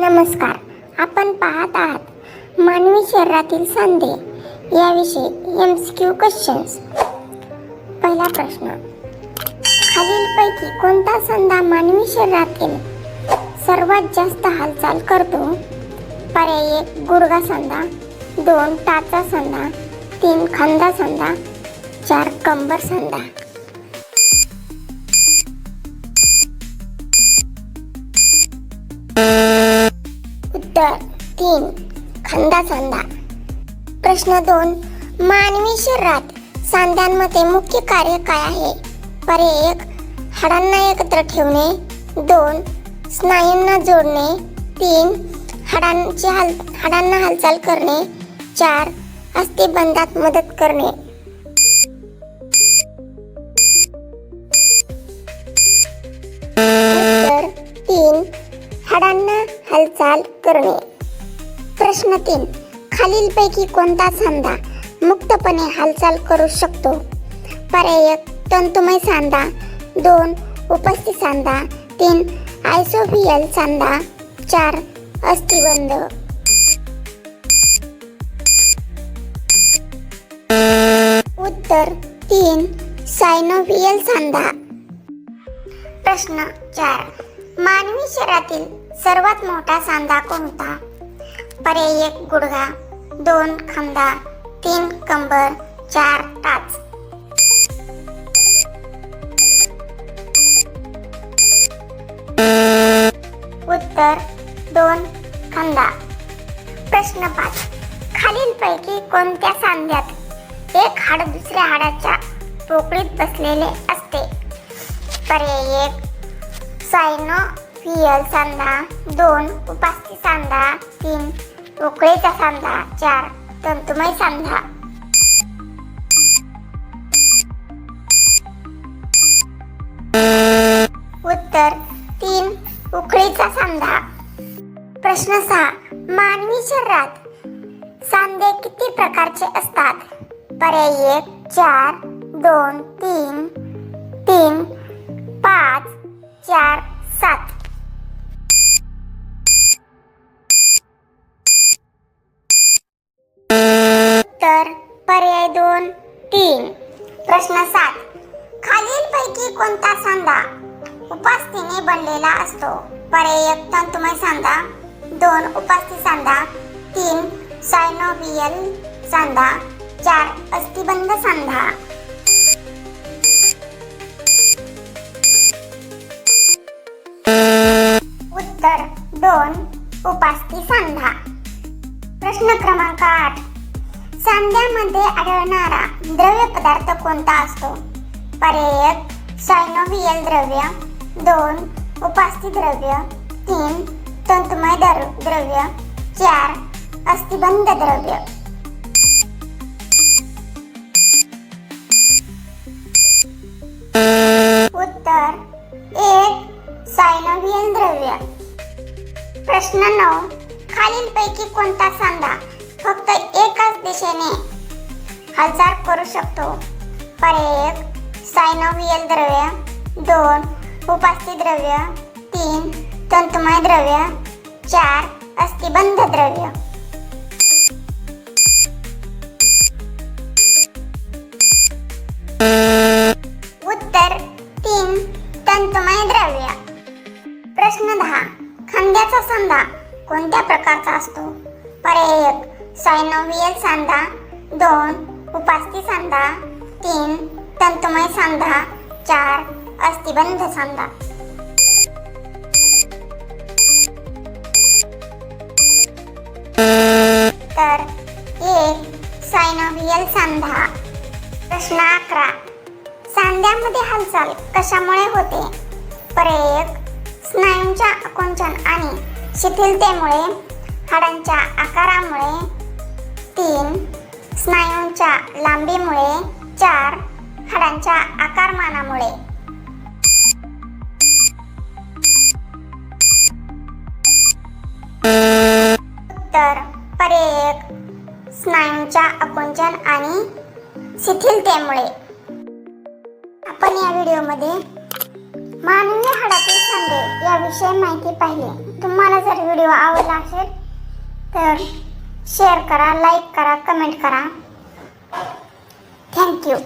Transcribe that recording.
नमस्कार. आपण पाहत आहात मानवी शरीरातील सांधे याविषयी एम सी क्यू क्वेश्चन्स पहिला प्रश्न. खालीलपैकी कोणता सांधा मानवी शरीरातील सर्वात जास्त हालचाल करतो? पर्याय एक गुडघा सांधा दोन टाचा सांधा तीन खांदा सांधा चार कंबर सांधा उत्तर तीन. खांदा सांधा प्रश्न दोन. मानवी शरीरात सांध्यांमध्ये मुख्य कार्य काय आहे? पर्याय एक. हाडांना एकत्र ठेवणे. दोन. स्नायूंना जोडणे. तीन. हाडांची हाल हाडांना हालचाल करणे. चार. अस्थिबंधात मदत करणे. हालचाल करणे. प्रश्न तीन. खालीलपैकी कोणता सांधा मुक्तपणे हालचाल करू शकतो? पर्याय तंतुमय सांधा. दोन. उपस्थित सांधा. तीन. आयसोफियल सांधा. चार. अस्थिबंध. उत्तर तीन. सायनोफियल सांधा. प्रश्न चार. मानवी शरीरातील सर्वात मोठा सांधा कोणता? पर्याय एक गुडघा दोन खांदा तीन कंबर चार टाच. उत्तर दोन खांदा. प्रश्न पाच. खालीलपैकी कोणत्या सांध्यात एक हाड दुसऱ्या हाडाच्या पोकळीत बसलेले असते? पर्याय एक सायनो फियल सांधा दोन उपास्थी सांधा तीन उकळीचा सांधा चार तंतुमय सांधा. उत्तर तीन उकळीचा सांधा. प्रश्न सहा मानवी शरीरात सांधे किती प्रकारचे असतात? पर्याय एक चार दोन तीन उत्तर पर्याय दोन तीन. प्रश्न सात. खालीलपैकी कोणता सांधा उपास्थीने बनलेला असतो? पर्याय एक तंतुमय सांधा दोन उपास्थी सांधा तीन सायनोबियल सांधा चार अस्थिबंध सांधा उत्तर दोन उपास्थी सांधा. प्रश्न क्रमांक आठ. सांध्यामध्ये आढळणारा द्रव्य पदार्थ कोणता असतो? पर्याय सायनोवियल द्रव्य दोन उपास्थी द्रव्य तीन तंतुमय द्र- द्रव्य चार अस्थिबंध द्रव्य. उत्तर एक सायनोवियल द्रव्य. प्रश्न नऊ खालीलपैकी कोणता सांधा फक्त एकाच दिशेने हालचाल करू शकतो. पर एक सायनोवियल द्रव्य दोन उपास्थी द्रव्य तीन तंतुमय द्रव्य चार अस्थिबंध द्रव्य. उत्तर तीन तंतुमय द्रव्य. प्रश्न दहा खांद्याचा सांधा कोणत्या प्रकारचा असतो? पर्याय एक सायनोव्हियल सांधा दोन उपास्थी सांधा तीन तंतुमय सांधा चार अस्थिबंध सांधा. तर एक सायनोव्हियल सांधा. प्रश्न अकरा. सांध्यामध्ये हालचाल कशामुळे होते? पर्याय स्नायूंच्या आकुंचन आणि शिथिलतेमुळे हाडांच्या आकारामुळे तीन स्नायूंच्या लांबीमुळे चार हाडांच्या आकारमानामुळे. उत्तर पर्याय स्नायूंच्या आकुंचन आणि शिथिलतेमुळे. आपण या व्हिडिओमध्ये मानवी हाडातील संदेह याविषयी माहिती पाहिली. तुम्हाला जर व्हिडिओ आवडला असेल तर शेअर करा लाईक करा कमेंट करा. थँक्यू